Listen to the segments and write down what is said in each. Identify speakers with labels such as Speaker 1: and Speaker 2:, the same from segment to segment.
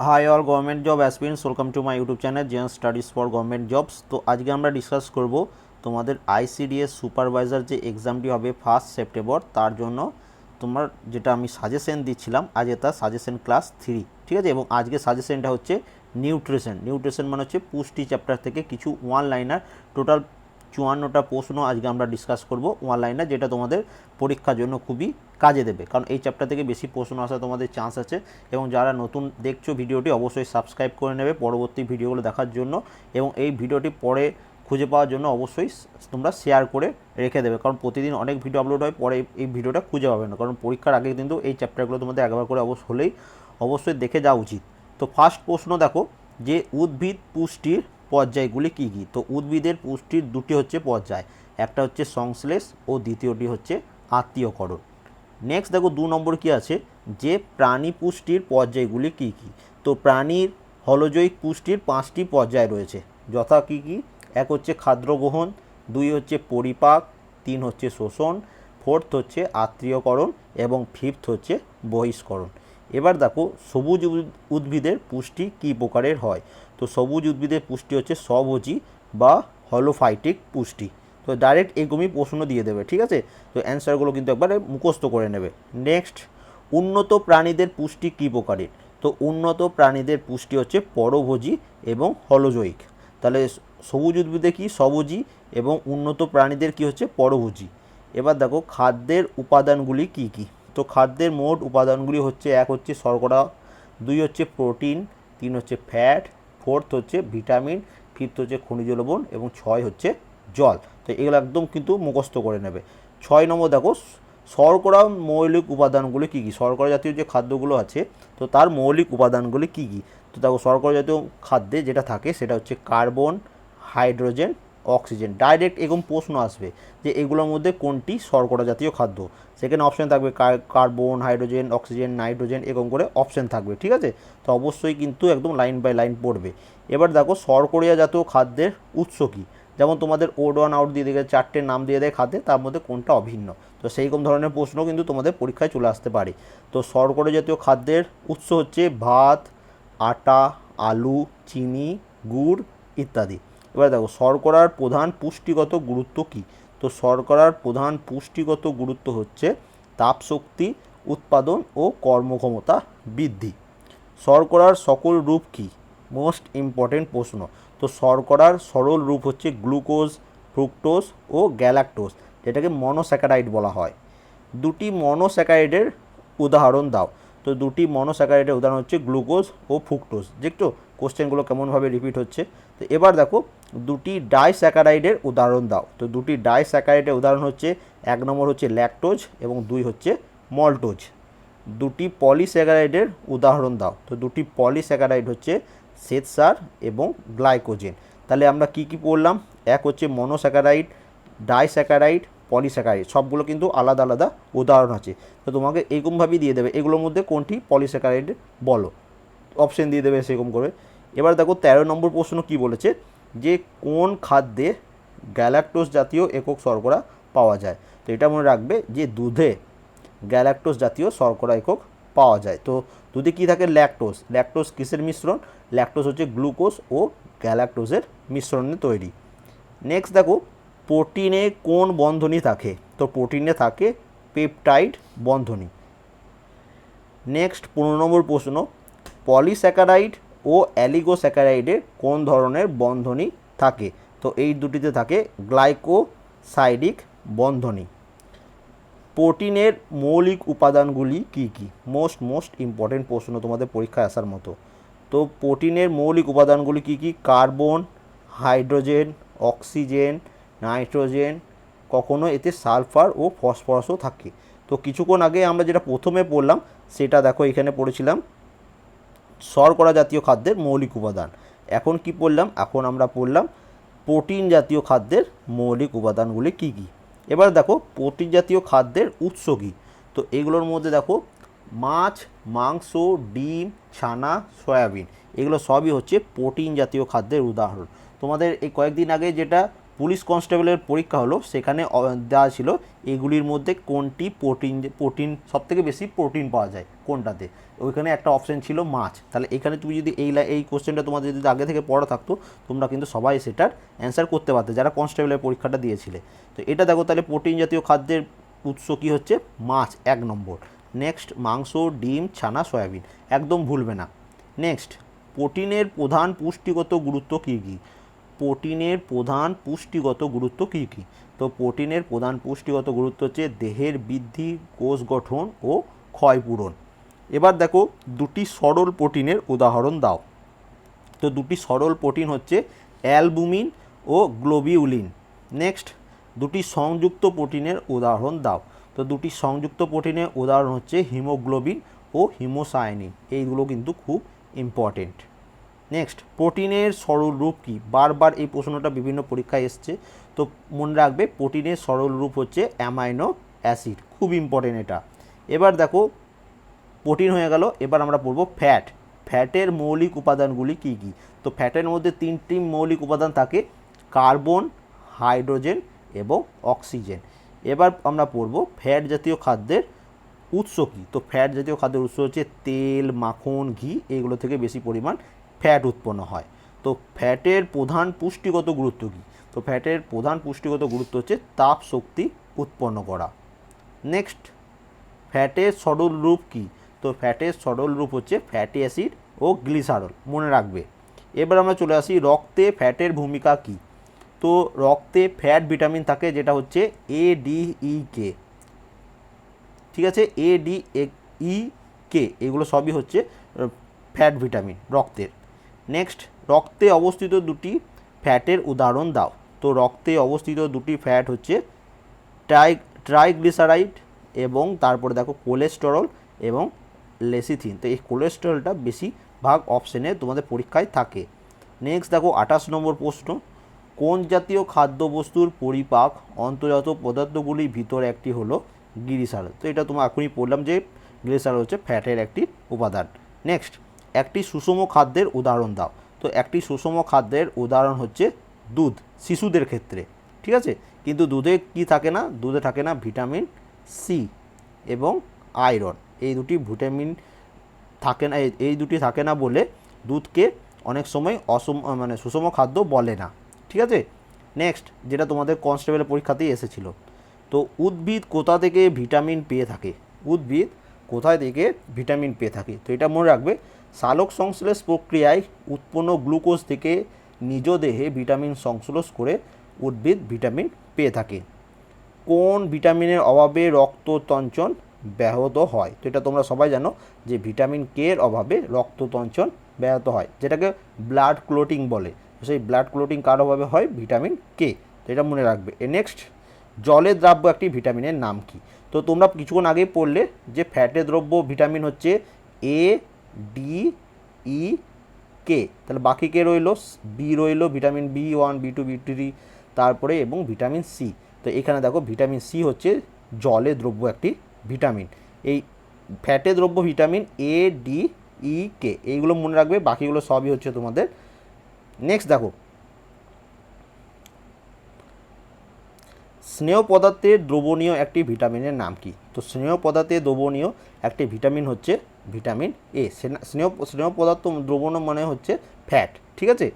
Speaker 1: Hi all government job aspirants welcome to my YouTube channel Zen studies for government jobs তো আজকে আমরা discuss করব তোমাদের ICDS supervisor যে এক্সামটি হবে ফার্স্ট সেপ্টেম্বর তার জন্য তোমার যেটা আমি সাজেশন দিচ্ছিলাম, আজ এটা সাজেশন ক্লাস থ্রি ঠিক আছে? এবং আজকে সাজেশনটা হচ্ছে নিউট্রিশন নিউট্রিশন মানে হচ্ছে পুষ্টি চ্যাপ্টার থেকে কিছু ওয়ান লাইনার টোটাল চুয়ান্নটা প্রশ্ন আজকে আমরা ডিসকাস করব ওয়ান লাইনার যেটা তোমাদের পরীক্ষার জন্য খুবই কাজে দেবে। কারণ এই চ্যাপ্টার থেকে বেশি প্রশ্ন আসা তোমাদের চান্স আছে এবং যারা নতুন দেখছ ভিডিওটি অবশ্যই সাবস্ক্রাইব করে নেবে পরবর্তী ভিডিওগুলো দেখার জন্য এবং এই ভিডিওটি পরে খুঁজে পাওয়ার জন্য অবশ্যই তোমরা শেয়ার করে রেখে দেবে। কারণ প্রতিদিন অনেক ভিডিও আপলোড হয়, পরে এই- ভিডিওটা খুঁজে পাবে না। কারণ পরীক্ষার আগে কিন্তু এই চ্যাপ্টারগুলো তোমাদের একবার করে অবশ্য হলেই অবশ্যই দেখে যাওয়া উচিত। তো ফার্স্ট প্রশ্ন দেখো যে উদ্ভিদ পুষ্টির পর্যায়গুলি কী কী? তো উদ্ভিদের পুষ্টির দুটি হচ্ছে পর্যায়, একটা হচ্ছে সংশ্লেষ ও দ্বিতীয়টি হচ্ছে আত্মীয়করণ। নেক্সট দেখো দু নম্বর কি আছে? যে প্রাণী পুষ্টির পর্যায়গুলি কী কী? তো প্রাণীর হলজৈক পুষ্টির পাঁচটি পর্যায় রয়েছে, যথা কী কী? এক হচ্ছে খাদ্য গ্রহণ, দুই হচ্ছে পরিপাক, তিন হচ্ছে শোষণ, ফোর্থ হচ্ছে আত্মীয়করণ এবং ফিফথ হচ্ছে বহিষ্করণ। এবার দেখো সবুজ উদ্ভিদের পুষ্টি কী প্রকারের হয়? তো সবুজ উদ্ভিদের পুষ্টি হচ্ছে স্বভোজী বা হলোফাইটিক পুষ্টি। তো ডাইরেক্ট এরকমই প্রশ্ন দিয়ে দেবে, ঠিক আছে? তো অ্যান্সারগুলো কিন্তু একবারে মুখস্থ করে নেবে। নেক্সট উন্নত প্রাণীদের পুষ্টি কী প্রকারের? তো উন্নত প্রাণীদের পুষ্টি হচ্ছে পরভোজী এবং হলজৈক তাহলে সবুজ উদ্ভিদে কি সবুজী এবং উন্নত প্রাণীদের কি হচ্ছে পরভোজী? এবার দেখো, খাদ্যের উপাদানগুলি কি কি? তো খাদ্যের মোট উপাদানগুলি হচ্ছে এক হচ্ছে শর্করা, দুই হচ্ছে প্রোটিন, তিন হচ্ছে ফ্যাট ফোর্থ হচ্ছে ভিটামিন ফিফথ হচ্ছে খনিজ লবণ এবং ছয় হচ্ছে জল। তো এগুলো একদম কিন্তু মুখস্থ করে নেবে। ছয় নম্বর দেখো, শর্করা মৌলিক উপাদানগুলি কী কী? শর্করা জাতীয় যে খাদ্যগুলো আছে, তো তার মৌলিক উপাদানগুলি কী কী? তো দেখো, শর্করা জাতীয় খাদ্যে যেটা থাকে সেটা হচ্ছে কার্বন, হাইড্রোজেন অক্সিজেন। ডাইরেক্ট এরকম প্রশ্ন আসবে যে এগুলোর মধ্যে কোনটি শর্করা জাতীয় খাদ্য? সেখানে অপশান থাকবে car- carbon hydrogen oxygen nitrogen এরকম করে অপশান থাকবে, ঠিক আছে? তো অবশ্যই কিন্তু একদম লাইন বাই লাইন পড়বে। এবার দেখো শর্করিয়া জাতীয় খাদ্যের উৎস কী? যেমন তোমাদের ওড ওয়ান আউট দিয়ে দেয়, চারটে নাম দিয়ে দেয় খাদ্যে, তার মধ্যে কোনটা অভিন্ন? তো সেইরকম ধরনের প্রশ্ন কিন্তু তোমাদের পরীক্ষায় চলে আসতে পারে। তো শর্করা জাতীয় খাদ্যের উৎস হচ্ছে ভাত, আটা, আলু, চিনি, গুড় ইত্যাদি। এবার দেখো, শর্করার প্রধান পুষ্টিগত গুরুত্ব কী? তো শর্করার প্রধান পুষ্টিগত গুরুত্ব হচ্ছে তাপশক্তি, উৎপাদন ও কর্মক্ষমতা বৃদ্ধি। শর্করার সকল রূপ কী? মোস্ট ইম্পর্টেন্ট প্রশ্ন। তো শর্করার সরল রূপ হচ্ছে গ্লুকোজ, ফ্রুক্টোজ ও গ্যালাক্টোজ, যেটাকে মনোস্যাকারাইড বলা হয়। দুটি মনোস্যাকারাইডের উদাহরণ দাও। তো দুটি মনোস্যাকারাইডের উদাহরণ হচ্ছে গ্লুকোজ ও ফ্রুক্টোজ। দেখছ কোশ্চেনগুলো কেমনভাবে রিপিট হচ্ছে? তো এবার দেখো, দুটি ডাইস্যাকারাইডের উদাহরণ দাও। তো দুটি ডাইস্যাকারাইডের উদাহরণ হচ্ছে, এক নম্বর হচ্ছে ল্যাকটোজ এবং দুই হচ্ছে মল্টোজ। দুটি পলিস্যাকারাইডের উদাহরণ দাও। তো দুটি পলিস্যাকারাইড হচ্ছে শ্বেতসার এবং গ্লাইকোজেন। তাহলে আমরা কি কি পড়লাম? এক হচ্ছে মনোস্যাকারাইড, ডাইস্যাকারাইড, পলিস্যাকারাইড। সবগুলো কিন্তু আলাদা আলাদা উদাহরণ আছে। তো তোমাকে এরকমভাবেই দিয়ে দেবে। এগুলোর মধ্যে কোনটি পলিস্যাকারাইড বলো? অপশন দিয়ে দেবে সেরকম করে। এবার দেখো তেরো নম্বর প্রশ্ন কি বলেছে? যে কোন খাদ্যে গ্যালাক্টোজ জাতীয় একক শর্করা পাওয়া যায়? তো এটা মনে রাখবে যে দুধে গ্যালাক্টোজ জাতীয় শর্করা একক পাওয়া যায়। তো দুধে কী থাকে? ল্যাকটোস ল্যাকটোস কিসের মিশ্রণ? ল্যাকটোস হচ্ছে গ্লুকোজ ও গ্যালাক্টোজের মিশ্রণে তৈরি। নেক্সট দেখো, প্রোটিনে কোন বন্ধনী থাকে? তো প্রোটিনে থাকে পেপটাইড বন্ধনী। নেক্সট পনেরো নম্বর প্রশ্ন পলিস্যাকারাইড ও অ্যালিগোস্যাকারাইডের কোন ধরনের বন্ধনী থাকে? তো এই দুটিতে থাকে গ্লাইকোসাইডিক বন্ধনী। প্রোটিনের মৌলিক উপাদানগুলি কি কি? মোস্ট মোস্ট ইম্পর্টেন্ট প্রশ্ন তোমাদের পরীক্ষায় আসার মতো। তো প্রোটিনের মৌলিক উপাদানগুলি কি কি? কার্বন, হাইড্রোজেন, অক্সিজেন, নাইট্রোজেন, কখনো এতে সালফার ও ফসফরাসও থাকে। তো কিছুক্ষণ আগে আমরা যেটা প্রথমে পড়লাম, সেটা দেখো এখানে পড়েছিলাম। শর্করা জাতীয় খাদ্যের মৌলিক উপাদান। এখন কি পড়লাম? এখন আমরা পড়লাম প্রোটিন জাতীয় খাদ্যের মৌলিক উপাদানগুলি কি কি? এবার দেখো, প্রোটিন জাতীয় খাদ্যের উৎস কী? তো এগুলোর মধ্যে দেখো, মাছ, মাংস, ডিম, ছানা, সয়াবিন, এগুলো সবই হচ্ছে প্রোটিন জাতীয় খাদ্যের উদাহরণ। তোমাদের এই কয়েকদিন আগে যেটা পুলিশ কনস্টেবলের পরীক্ষা হলো, সেখানে দেওয়া ছিল এগুলির মধ্যে কোনটি প্রোটিন প্রোটিন সবথেকে বেশি প্রোটিন পাওয়া যায়, কোনটাতে? ওইখানে একটা অপশন ছিল মাছ। তাহলে এখানে তুমি যদি এই এই কোশ্চেনটা তোমাদের যদি আগে থেকে পড়া থাকতো, তোমরা কিন্তু সবাই সেটার অ্যান্সার করতে পারতে, যারা কনস্টেবলের পরীক্ষাটা দিয়েছিলে। তো এটা দেখো তাহলে প্রোটিন জাতীয় খাদ্যের উৎস কী হচ্ছে? মাছ, এক নম্বর। নেক্সট, মাংস, ডিম, ছানা, সয়াবিন। একদম ভুলবে না। নেক্সট, প্রোটিনের প্রধান পুষ্টিগত গুরুত্ব কী কী? প্রোটিনের প্রধান পুষ্টিগত গুরুত্ব কী কী? তো প্রোটিনের প্রধান পুষ্টিগত গুরুত্ব হচ্ছে দেহের বৃদ্ধি, কোষ গঠন ও ক্ষয়পূরণ এবার দেখো দুটি সরল প্রোটিনের উদাহরণ দাও। তো দুটি সরল প্রোটিন হচ্ছে অ্যালবুমিন ও গ্লোবিউলিন। নেক্সট, দুটি সংযুক্ত প্রোটিনের উদাহরণ দাও। তো দুটি সংযুক্ত প্রোটিনের উদাহরণ হচ্ছে হিমোগ্লোবিন ও হিমোসায়ানিন। এইগুলো কিন্তু খুব ইম্পর্টেন্ট। নেক্সট প্রোটিনের সরল রূপ কী? বারবার এই প্রশ্নটা বিভিন্ন পরীক্ষায় এসছে। তো মনে রাখবে প্রোটিনের সরল রূপ হচ্ছে অ্যামাইনো অ্যাসিড খুব ইম্পর্টেন্ট এটা। এবার দেখো প্রোটিন হয়ে গেল, এবার আমরা পড়ব ফ্যাট ফ্যাটের মৌলিক উপাদানগুলি কী কী? তো ফ্যাটের মধ্যে তিনটি মৌলিক উপাদান থাকে কার্বন হাইড্রোজেন এবং অক্সিজেন এবার আমরা পড়ব ফ্যাট জাতীয় খাদ্যের উৎস কী? তো ফ্যাট জাতীয় খাদ্যের উৎস হচ্ছে তেল, মাখন, ঘি, এগুলো থেকে বেশি পরিমাণ ফ্যাট উৎপন্ন হয়। তো ফ্যাটের প্রধান পুষ্টিগত গুরুত্ব কী? তো ফ্যাটের প্রধান পুষ্টিগত গুরুত্ব হচ্ছে তাপ শক্তি উৎপন্ন করা। নেক্সট ফ্যাটের সরল রূপ কী? তো ফ্যাটের সরল রূপ হচ্ছে ফ্যাটি অ্যাসিড ও গ্লিসারল মনে রাখবে। এবার আমরা চলে আসি রক্তে ফ্যাটের ভূমিকা কী? তো রক্তে ফ্যাট ভিটামিন থাকে যেটা হচ্ছে এ ডি ই কে ঠিক আছে? এ ডি ই কে এগুলো সবই হচ্ছে ফ্যাট ভিটামিন রক্তের। নেক্সট রক্তে অবস্থিত দুটি ফ্যাটের উদাহরণ দাও। তো রক্তে অবস্থিত দুটি ফ্যাট হচ্ছে ট্রাই ট্রাইগ্লিসারাইড এবং তারপরে দেখো কোলেস্টেরল এবং লেসিথিন। তো এই কোলেস্টেরলটা বেশিরভাগ অপশানে তোমাদের পরীক্ষায় থাকে। নেক্সট দেখো আঠাশ নম্বর প্রশ্ন। কোন জাতীয় খাদ্যবস্তুর পরিপাক অন্তর্জাত পদার্থগুলির ভিতরে একটি হলো গ্লিসারল? তো এটা তোমার এখনই পড়লাম যে গ্লিসারল হচ্ছে ফ্যাটের একটি উপাদান। নেক্সট একটি সুষম খাদ্যের উদাহরণ দাও। তো একটি সুষম খাদ্যের উদাহরণ হচ্ছে দুধ, শিশুদের ক্ষেত্রে। ঠিক আছে? কিন্তু দুধে কি থাকে না? দুধে থাকে না ভিটামিন সি এবং আয়রন। এই দুটি ভিটামিন থাকে না, এই- দুটি থাকে না বলে দুধকে অনেক সময় অসম মানে সুষম খাদ্য বলে না। ঠিক আছে? নেক্সট, যেটা তোমাদের কনস্টেবলের পরীক্ষাতেই এসেছিল। তো উদ্ভিদ কোথা থেকে ভিটামিন পেয়ে থাকে? উদ্ভিদ কোথায় থেকে ভিটামিন পেয়ে থাকে? তো এটা মনে রাখবে সালোক সংশ্লেষ প্রক্রিয়ায় উৎপন্ন গ্লুকোজ থেকে নিজ দেহে ভিটামিন সংশ্লেষ করে উদ্ভিদ ভিটামিন পেয়ে থাকে। কোন ভিটামিনের অভাবে রক্ততঞ্চন ব্যাহত হয়? তো এটা তোমরা সবাই জানো যে ভিটামিন কে এর অভাবে রক্ততঞ্চন ব্যাহত হয়, যেটাকে ব্লাড ক্লোটিং বলে। সেই ব্লাড ক্লোটিং কার অভাবে হয়? ভিটামিন কে তো এটা মনে রাখবে। এ নেক্সট জলের দ্রাব্য একটি ভিটামিনের নাম কি? তো তোমরা কিছুক্ষণ আগেই পড়লে যে ফ্যাটে দ্রব্য ভিটামিন হচ্ছে এ ডি ই কে তাহলে বাকি কে রইল? বি রইল vitamin B one B two B three তারপরে এবং ভিটামিন সি তো এখানে দেখো ভিটামিন সি হচ্ছে জলে দ্রব্য একটি ভিটামিন এই ফ্যাটে দ্রব্য ভিটামিন এ ডি ই কে এইগুলো মনে রাখবে, বাকিগুলো সবই হচ্ছে তোমাদের। নেক্সট দেখো স্নেহ পদার্থের দ্রবণীয় একটি ভিটামিনের নাম কি? তো স্নেহ পদার্থে দ্রবণীয় একটি ভিটামিন হচ্ছে ভিটামিন এ স্নেহ স্নেহ পদার্থ দ্রবণ মানে হচ্ছে ফ্যাট ঠিক আছে?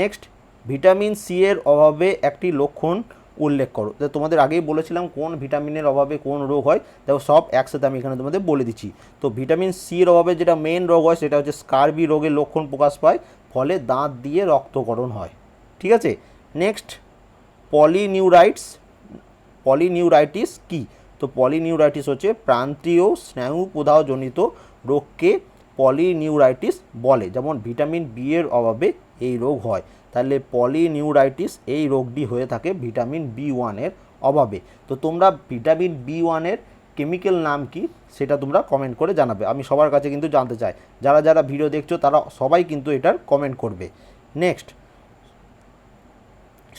Speaker 1: নেক্সট ভিটামিন সি এর অভাবে একটি লক্ষণ উল্লেখ করো। তো তোমাদের আগেই বলেছিলাম কোন ভিটামিনের অভাবে কোন রোগ হয়, দেখো সব একসাথে আমি এখানে তোমাদের বলে দিচ্ছি। তো ভিটামিন সি এর অভাবে যেটা মেন রোগ হয়, সেটা হচ্ছে স্কারবি রোগের লক্ষণ প্রকাশ পায়, ফলে দাঁত দিয়ে রক্তকরণ হয়, ঠিক আছে? নেক্সট পলিনিউরাইটস পলিনিউরাইটিস কি? তো পলিনিউরাইটিস হচ্ছে প্রান্তীয় স্নায়ু প্রদাহজনিত রোগকে পলিনিউরাইটিস বলে। যেমন ভিটামিন বি এর অভাবে এই রোগ হয়। তাহলে পলিনিউরাইটিস এই রোগটি হয়ে থাকে ভিটামিন বি ওয়ানের অভাবে। তো তোমরা ভিটামিন বি ওয়ানের কেমিক্যাল নাম কি সেটা তোমরা কমেন্ট করে জানাবে। আমি সবার কাছে কিন্তু জানতে চাই। যারা যারা ভিডিও দেখছ তারা সবাই কিন্তু এটার কমেন্ট করবে। নেক্সট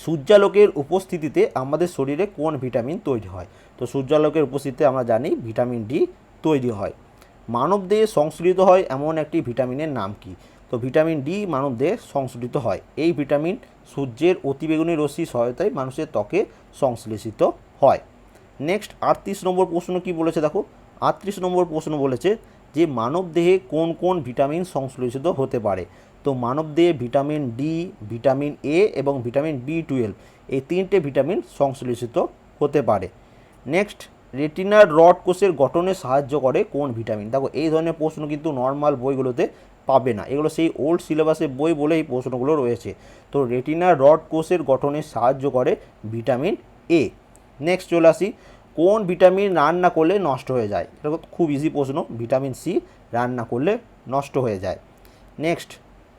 Speaker 1: সূর্যালোকের উপস্থিতিতে আমাদের শরীরে কোন ভিটামিন তৈরি হয়? তো সূর্যালোকের উপস্থিতিতে আমরা জানি ভিটামিন ডি তৈরি হয়। মানবদেহে সংশ্লিত হয় এমন একটি ভিটামিনের নাম কি? তো ভিটামিন ডি মানবদেহে সংশ্লিত হয়। এই ভিটামিন সূর্যের অতিবেগুনি রশ্মির সহায়তায় মানুষের ত্বকে সংশ্লেষিত হয়। নেক্সট, আটত্রিশ নম্বর প্রশ্ন কি বলেছে দেখো? আটত্রিশ নম্বর প্রশ্ন বলেছে যে মানবদেহে কোন কোন ভিটামিন সংশ্লেষিত হতে পারে? তো মানবদেহে ভিটামিন ডি, ভিটামিন এ এবং ভিটামিন বি টুয়েলভ এই তিনটে ভিটামিন সংশ্লেষিত হতে পারে। নেক্সট রেটিনার রড কোষের গঠনে সাহায্য করে কোন ভিটামিন? দেখো, এই ধরনের প্রশ্ন কিন্তু নর্মাল বইগুলোতে পাবে না। এগুলো সেই ওল্ড সিলেবাসের বই বলে এই প্রশ্নগুলো রয়েছে। তো রেটিনার রড কোষের গঠনে সাহায্য করে ভিটামিন এ। নেক্সট চলে আসি, কোন ভিটামিন রান্না করলে নষ্ট হয়ে যায়? এটা খুব ইজি প্রশ্ন। ভিটামিন সি রান্না করলে নষ্ট হয়ে যায়। নেক্সট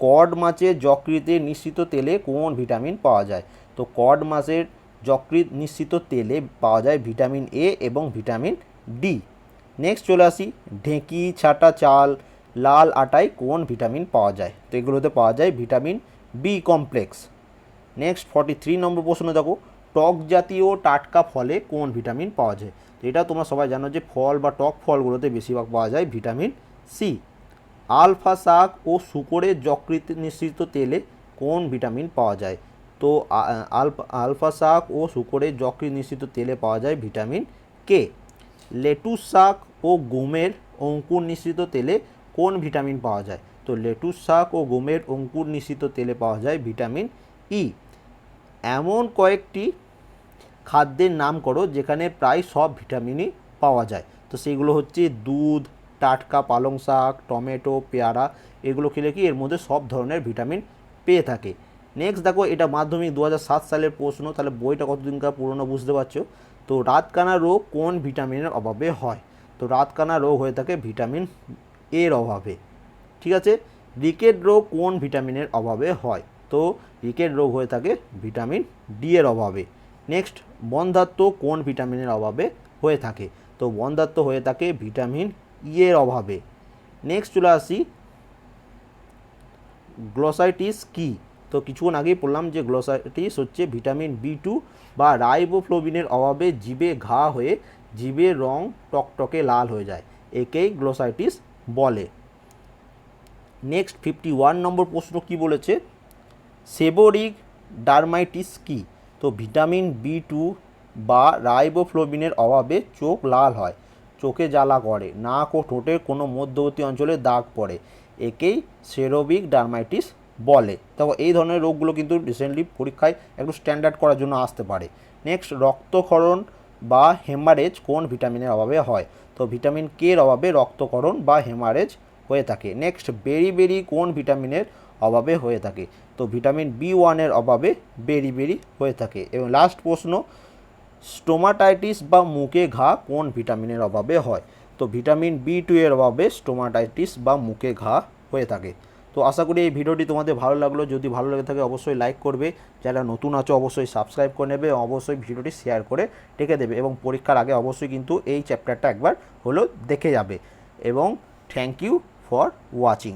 Speaker 1: কড মাছের যকৃতে নিশ্চিত তেলে কোন ভিটামিন পাওয়া যায়। তো কড মাছের যকৃত নিশ্চিত তেলে পাওয়া যায় ভিটামিন এ এবং ভিটামিন ডি নেক্সট চলে আসি, ঢেঁকি, ছাটা, চাল, লাল আটায় কোন ভিটামিন পাওয়া যায়। তো এগুলোতে পাওয়া যায় vitamin B complex next forty three নম্বর প্রশ্ন দেখো, টক জাতীয় টাটকা ফলে কোন ভিটামিন পাওয়া যায়। তো এটা তোমরা সবাই জানো যে ফল বা টক ফলগুলোতে বেশিরভাগ পাওয়া যায় ভিটামিন সি আলফা শাক ও শুকরের যকৃত নিঃসৃত তেলে কোন ভিটামিন পাওয়া যায়? তো আলফা আলফা শাক ও শুকরের যকৃত নিঃসৃত তেলে পাওয়া যায় ভিটামিন কে? লেটুস শাক ও গমের অঙ্কুর নিঃসৃত তেলে কোন ভিটামিন পাওয়া যায়? তো, লেটুস শাক ও গমের অঙ্কুর নিঃসৃত তেলে পাওয়া যায় ভিটামিন ই। এমন কয়েকটি খাদ্যের নাম করো যেখানে প্রায় সব ভিটামিনই পাওয়া যায়। তো সেগুলো হচ্ছে দুধ টাটকা, পালং শাক, টমেটো, পেয়ারা এগুলো খেলে কি এর মধ্যে সব ধরনের ভিটামিন পেয়ে থাকে। নেক্সট দেখো, এটা মাধ্যমিক দু সালের প্রশ্ন, তাহলে বইটা কতদিনকার পুরনো বুঝতে পারছ? তো রাতকানা রোগ কোন ভিটামিনের অভাবে হয়? তো রাতকানা রোগ হয়ে থাকে ভিটামিন এর অভাবে। ঠিক আছে? রিকেট রোগ কোন ভিটামিনের অভাবে হয়? তো রিকেট রোগ হয়ে থাকে ভিটামিন ডি এর অভাবে। নেক্সট বন্ধাত্ম কোন ভিটামিনের অভাবে হয়ে থাকে? তো বন্ধাত্ম হয়ে থাকে ভিটামিন ই এর অভাবে। নেক্সট চলে আসি। গ্লোসাইটিস কি? তো কিছুক্ষণ আগেই বললাম যে গ্লোসাইটিস হচ্ছে ভিটামিন বি টু বা রাইবোফ্লোবিনের অভাবে জিভে ঘা হয়ে জিভের রং টকটকে লাল হয়ে যায়। একেই গ্লোসাইটিস বলে। নেক্সট ফিফটি ওয়ান নম্বর প্রশ্ন কি বলেছে? সেবোরিক ডার্মাইটিস কি? তো ভিটামিন বি টু বা রাইবোফ্লোবিনের অভাবে চোখ লাল হয়। চোখে জ্বালা করে, নাক ও ঠোঁটের কোনো মধ্যবর্তী অঞ্চলে দাগ পড়ে। একেই সেরোবিক ডার্মাইটিস বলে। দেখো এই ধরনের রোগগুলো কিন্তু রিসেন্টলি পরীক্ষায় একটু স্ট্যান্ডার্ড করার জন্য আসতে পারে। নেক্সট রক্তক্ষরণ বা হেমারেজ কোন ভিটামিনের অভাবে হয়? তো ভিটামিন কে এর অভাবে রক্তক্ষরণ বা হেমারেজ হয়ে থাকে। নেক্সট বেরি বেরি কোন ভিটামিনের অভাবে হয়ে থাকে? তো ভিটামিন বি ওয়ানের অভাবে বেরি বেরি হয়ে থাকে। এবং লাস্ট প্রশ্ন স্টোমাটাইটিস বা মুখে ঘা কোন ভিটামিনের অভাবে হয়? তো ভিটামিন বি টু এর অভাবে স্টোমাটাইটিস বা মুখে ঘা হয়ে থাকে। তো আশা করি এই ভিডিওটি তোমাদের ভালো লাগল। যদি ভালো লেগে থাকে অবশ্যই লাইক করবে। যারা নতুন আছো অবশ্যই সাবস্ক্রাইব করে নেবে। অবশ্যই ভিডিওটি শেয়ার করে রেখে দেবে এবং পরীক্ষার আগে অবশ্যই কিন্তু এই চ্যাপ্টারটা একবার হলেও দেখে যাবে। এবং থ্যাংক ইউ ফর ওয়াচিং